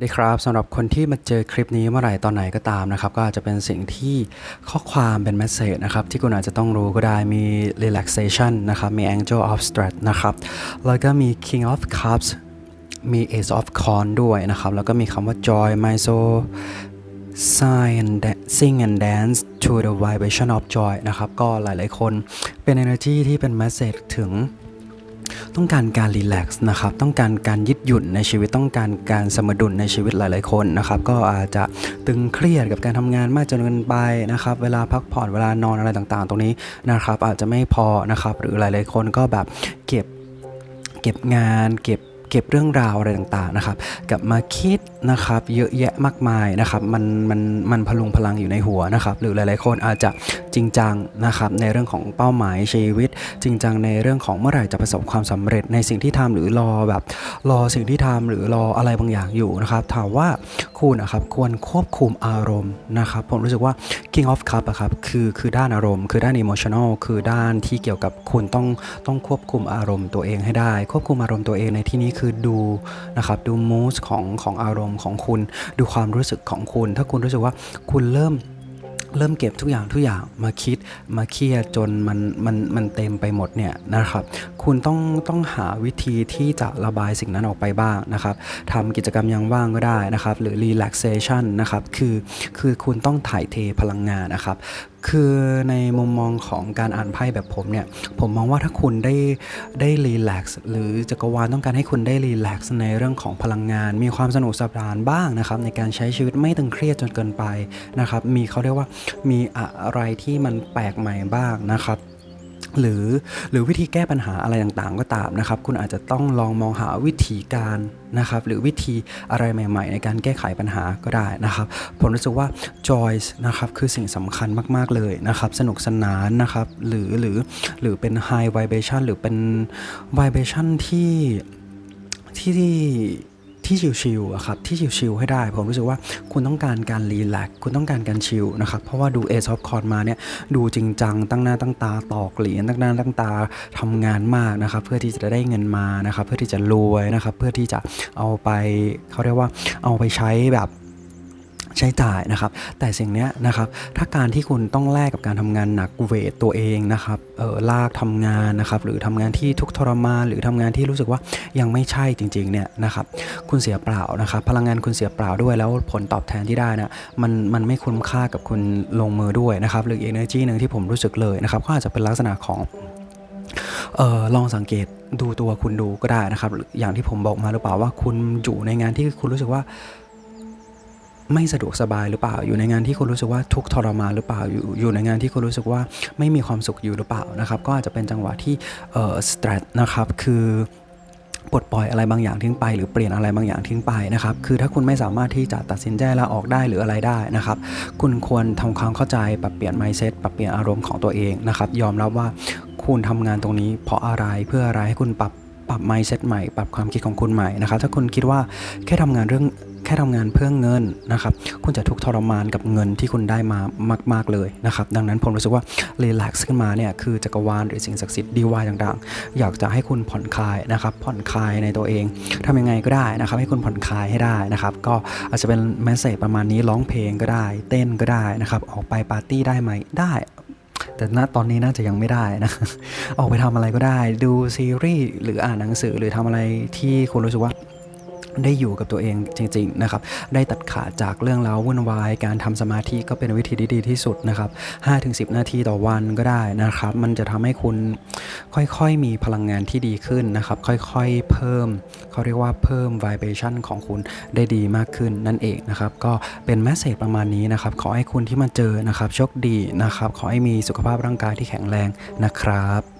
สวัสดีครับสำหรับคนที่มาเจอคลิปนี้เมื่อไหร่ตอนไหนก็ตามนะครับก็อาจจะเป็นสิ่งที่ข้อความเป็นเมสเซจนะครับที่คุณอาจจะต้องรู้ก็ได้มี relaxation นะครับมี angel of strength นะครับแล้วก็มี king of cups มี ace of c o n ด้วยนะครับแล้วก็มีคำว่า joy my soul sigh and da- sing and dance to the vibration of joy นะครับก็หลายๆคนเป็น energy ที่เป็น message ถึง ต้องการการรีแลกซ์นะครับต้องการการยืดหยุ่นในชีวิตต้องการการสมดุลในชีวิตหลาย ๆคนนะครับก็อาจจะตึงเครียดกับการทำงานมากจนเกินไปนะครับเวลาพักผ่อนเวลานอนอะไรต่างๆ ตรงนี้นะครับอาจจะไม่พอนะครับหรือหลาย ๆ คนก็แบบเก็บเก็บงานเก็บ เก็บเรื่องราวอะไรต่างๆนะครับกลับมาคิดนะครับเยอะแยะมากมายนะครับมันมันมันพลุงพลังอยู่ในหัวนะครับหรือหลายๆคนอาจจะจริงจังนะครับในเรื่องของเป้าหมายชีวิต จริงจังในเรื่องของเมื่อไหร่จะประสบความสำเร็จในสิ่งที่ทำหรือรอแบบรอสิ่งที่ทำหรือรออะไรบางอย่างอยู่นะครับถามว่าคุณนะครับควรควบคุมอารมณ์นะครับผมรู้สึกว่า King of Cup อะครับคือคือด้านอารมณ์ คือด้าน emotional คือด้านที่เกี่ยวกับคุณต้องต้องควบคุมอารมณ์ตัวเองให้ได้ ควบคุมอารมณ์ตัวเองในที่นี้คือดูนะครับดู mood ของของอารมณ์ของคุณ ดูความรู้สึกของคุณ ถ้าคุณรู้สึกว่าคุณเริ่มเริ่มเก็บทุกอย่างทุกอย่างมาคิดมาเครียดจนมันมันมันเต็มไปหมดเนี่ยนะครับ คุณต้องต้องหาวิธีที่จะระบายสิ่งนั้นออกไปบ้างนะครับทำกิจกรรมยามว่างก็ได้นะครับ หรือ relaxation นะครับ คือคือคุณต้องถ่ายเทพลังงานนะครับ คือในมุมมองของการอ่านไพ่แบบผมเนี่ย ผมมองว่าถ้าคุณได้ได้รีแลกซ์หรือจักรวาลต้องการให้คุณได้รีแลกซ์ในเรื่องของพลังงาน มีความสนุกสนานบ้างนะครับ ในการใช้ชีวิตไม่ตึงเครียดจนเกินไปนะครับ มีเขาเรียกว่ามีอะไรที่มันแปลกใหม่บ้างนะครับ หรือหรือวิธีแก้ปัญหาอะไรต่างๆ ก็ตามนะครับ คุณอาจจะต้องลองมองหาวิธีการนะครับ หรือวิธีอะไรใหม่ ๆ ในการแก้ไขปัญหาก็ได้นะครับ ผมรู้สึกว่า joy นะครับคือสิ่งสำคัญมากๆเลยนะครับ สนุกสนานนะครับ หรือหรือหรือเป็น high vibration หรือเป็น vibration ที่ที่ ที่ชิลๆอะครับที่ชิลๆให้ได้ ผมรู้สึกว่าคุณต้องการการรีแลกซ์คุณต้องการการชิลนะครับเพราะว่าดู a อซอฟคอร์ดมาเนี่ยดูจริงจังตั้งหน้าตั้งตาตอกเหรียญตั้งหน้าตั้งตาทำงานมากนะครับเพื่อที่จะได้เงินมานะครับเพื่อที่จะรวยนะครับเพื่อที่จะเอาไปเขาเรียกว่าเอาไปใช้แบบ ใช้จ่ายนะครับ แต่สิ่งนี้นะครับ ถ้าการที่คุณต้องแลกกับการทำงานหนักเวทตัวเองนะครับเออลากทำงานนะครับ หรือทำงานที่ทุกข์ทรมานหรือทำงานที่รู้สึกว่ายังไม่ใช่จริงๆเนี่ยนะครับ คุณเสียเปล่านะครับ พลังงานคุณเสียเปล่าด้วยแล้วผลตอบแทนที่ได้นะมันมันไม่คุ้มค่ากับคุณลงมือด้วยนะครับ หรืออีก energy หนึ่งที่ผมรู้สึกเลยนะครับ ก็อาจจะเป็นลักษณะของเออลองสังเกตดูตัวคุณดูก็ได้นะครับหรืออย่างที่ผมบอกมาหรือเปล่าว่าคุณอยู่ในงานที่คุณรู้สึกว่า ไม่สะดวกสบายหรือเปล่า อยู่ในงานที่คุณรู้สึกว่าทุกทรมานหรือเปล่าอยู่อยู่ในงานที่คุณรู้สึกว่าไม่มีความสุขอยู่หรือเปล่านะครับก็อาจจะเป็นจังหวะที่เอ่อสตรทนะครับคือปลดปล่อยอะไรบางอย่างทิ้งไป หรือเปลี่ยนอะไรบางอย่างทิ้งไปนะครับคือถ้าคุณไม่สามารถที่จะตัดสินใจลาออกได้หรืออะไรได้นะครับ คุณควรทำความเข้าใจปรับเปลี่ยน mindset ปรับเปลี่ยนอารมณ์ของตัวเองนะครับ ยอมรับว่าคุณทำงานตรงนี้ เพราะอะไรเพื่ออะไรให้คุณปรับปรับ mindset ใหม่ ปรับความคิดของคุณใหม่นะครับ ถ้าคุณคิดว่าแค่ทำงานเรื่อง ค่ทำงานเพื่อเงินนะครับ คุณจะทุกข์ทรมานกับเงินที่คุณได้มามาก ๆเลยนะครับ ดังนั้นผมรู้สึกว่า relax ขึ้นมาเนี่ยคือจักรวาลหรือสิ่งศักดิ์สิทธิ์ดีวายต่างๆ อยากจะให้คุณผ่อนคลายนะครับ ผ่อนคลายในตัวเองทำยังไงก็ได้นะครับ ให้คุณผ่อนคลายให้ได้นะครับ ก็อาจจะเป็นแมสเซจประมาณนี้ร้องเพลงก็ได้ เต้นก็ได้นะครับ ออกไปปาร์ตี้ได้ไหมได้แต่ณตอนนี้น่าจะยังไม่ได้นะ ออกไปทำอะไรก็ได้ ดูซีรีส์หรืออ่านหนังสือหรือทำอะไรที่คุณรู้สึกว่า ได้อยู่กับตัวเองจริงๆนะครับ ได้ตัดขาดจากเรื่องราววุ่นวาย การทำสมาธิก็เป็นวิธีที่ดีที่สุดนะครับ5-10 นาทีต่อวันก็ได้นะครับ มันจะทำให้คุณค่อยๆมีพลังงานที่ดีขึ้นนะครับ ค่อยๆเพิ่ม เขาเรียกว่าเพิ่ม vibration ของคุณได้ดีมากขึ้นนั่นเองนะครับ ก็เป็นแมสเซจประมาณนี้นะครับ ขอให้คุณที่มาเจอนะครับโชคดีนะครับ ขอให้มีสุขภาพร่างกายที่แข็งแรงนะครับ